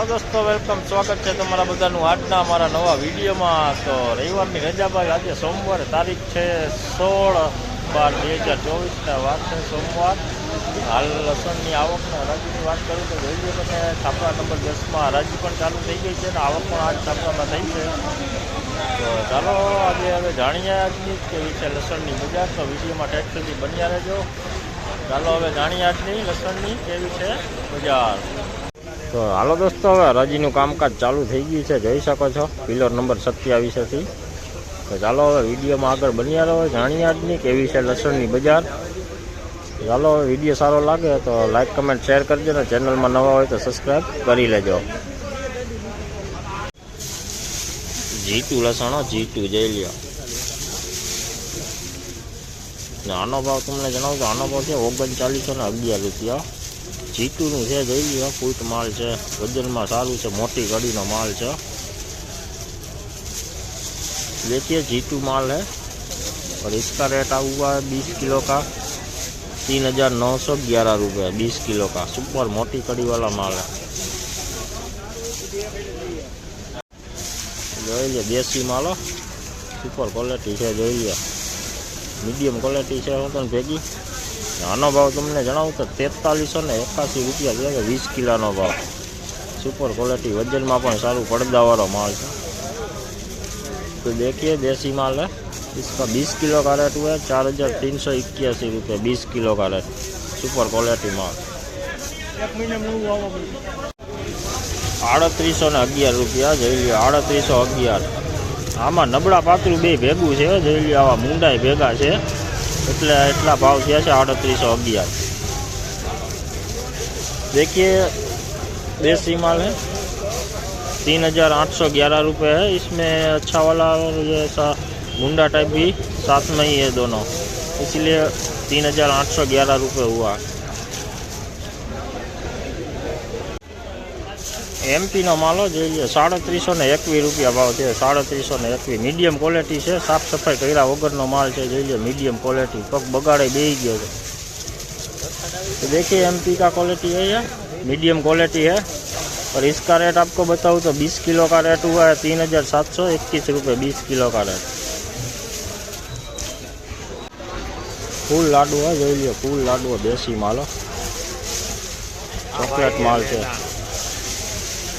હાલો દોસ્તો વેલકમ સ્વાગત છે તમારા બધાનું આજના અમારા નવા વિડીયોમાં. તો રવિવારની રજા બાદ આજે સોમવાર તારીખ છે સોળ બાર બે હજાર ચોવીસના વાત છે સોમવાર. હાલ લસણની આવકના રાજ્યની વાત કરું તો જોઈ તમે, છાપરા નંબર દસમાં રાજ્ય પણ ચાલુ થઈ ગઈ છે અને આવક પણ આજ છાપરામાં થઈ છે. તો ચાલો, આજે હવે જાણીએ આજની કેવી વિશે લસણની બજાર. તો વિડીયોમાં ટેક્સ સુધી બન્યા રહેજો. ચાલો, હવે જાણીએ આજની લસણની કેવી છે બજાર. તો હાલો દોસ્તો, હવે હરાજીનું કામકાજ ચાલુ થઈ ગયું છે, જોઈ શકો છો. પિલર નંબર સત્યાવીસથી તો ચાલો હવે વિડીયોમાં આગળ બન્યા રહો, જાણીએ આજની કેવી છે લસણની બજાર. ચાલો વીડિયો સારો લાગે તો લાઈક કમેન્ટ શેર કરજો ને ચેનલમાં નવા હોય તો સબસ્ક્રાઈબ કરી લેજો. જીટુ લસણો જીટુ જઈ લ્યો. આનો ભાવ તમને જણાવું તો આનો ભાવ છે ઓગણચાલીસો ને અગિયાર રૂપિયા. જીતુનું છે જોઈ લ્યો ફૂટ માલ છે વજનમાં સારું છે મોટી કડીનો માલ છે देखिए जीतू माल है और इसका रेट हुआ है बीस किलो का तीन हजार नौ सौ ग्यारह रुपये बीस किलो का सुपर मोटी कड़ी वाला माल है જોઈ લે દેશી માલો સુપર ક્વોલિટી છે જોઈ લે મીડિયમ ક્વોલિટી છે હું તને ભેગી આનો ભાવ તમને જણાવું તો તેતાલીસો ને એકાસી રૂપિયા છે કે વીસ કિલોનો ભાવ સુપર ક્વોલિટી વજનમાં પણ સારું પડદાવાળો માલ છે तो देखिए देसी माल है इसका 20 किलो का रेट हुआ है चार हजार तीन सौ इक्यासी रुपये बीस किलो का रेट सुपर क्वालिटी माल આડત્રીસો ને અગિયાર રૂપિયા જોઈ લ્યો આડત્રીસો અગિયાર આમાં નબળા પાતળું બે ભેગું છે જોઈ લ્યો આવા મુંડાઈ ભેગા છે એટલે એટલા ભાવ થયા છે આડત્રીસો અગિયાર देखिए देसी माल है तीन हजार आठ सौ ग्यारह रुपये है इसमें अच्छा वाला और जैसा मुंडा टाइप भी साथ में ही है दोनों इसलिए तीन हजार आठ सौ ग्यारह रुपये हुआ એમપીનો માલો જોઈએ સાડત્રીસો ને એકવીસ રૂપિયા ભાવ છે સાડત્રીસો ને એકવીસ મીડિયમ ક્વોલિટી છે સાફ સફાઈ કર્યા વગરનો માલ છે જોઈએ મીડિયમ ક્વોલિટી પગ બગાડે બેસી ગયો છે तो देखिए एमपी का क्वालिटी है ये मीडियम क्वालिटी है और इसका रेट आपको बताऊँ तो 20 किलो का रेट हुआ है तीन हजार सात सौ इक्कीस रुपये बीस किलो का रेट फूल लाडू है જોઈ લ્યો ફૂલ લાડવો દેશી માલો ચોકલેટ માલ છે ને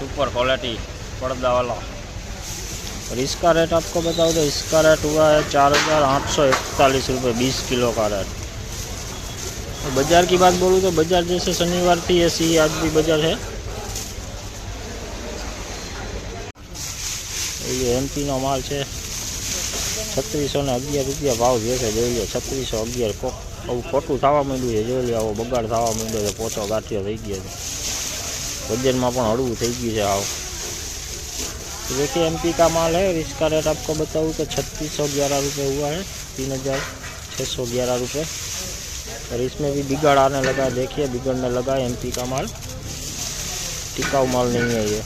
सुपर क्वालिटी पर्दा वाला और इसका रेट आपको बताओ तो इसका रेट हुआ है चार हज़ार आठ सौ इकतालीस रुपये बीस किलो का रेट तो बाजार की बात बोलूँ तो बाजार जैसे शनिवार थी ऐसी ही आज भी बाजार है ये एमपी નો માલ છે છત્રીસો ને અગિયાર રૂપિયા ભાવ જે છે જોઈ લો છત્રીસો અગિયાર કોક આવું ખોટું થવા માંડ્યું છે જોઈ લો આવો બગાડ થવા માંડ્યો છે પોચો ગાંઠિયો થઈ ગયો છે વજનમાં પણ હળવું થઈ ગયું છે આવ तो देखिए एमपी का माल है और इसका रेट आपको बताऊँ तो छत्तीस सौ ग्यारह रुपये हुआ है तीन हज़ार छः सौ ग्यारह रुपये और इसमें भी बिगड़ आने लगा है देखिए बिगड़ने लगा है एमपी का माल टिकाऊ माल नहीं है ये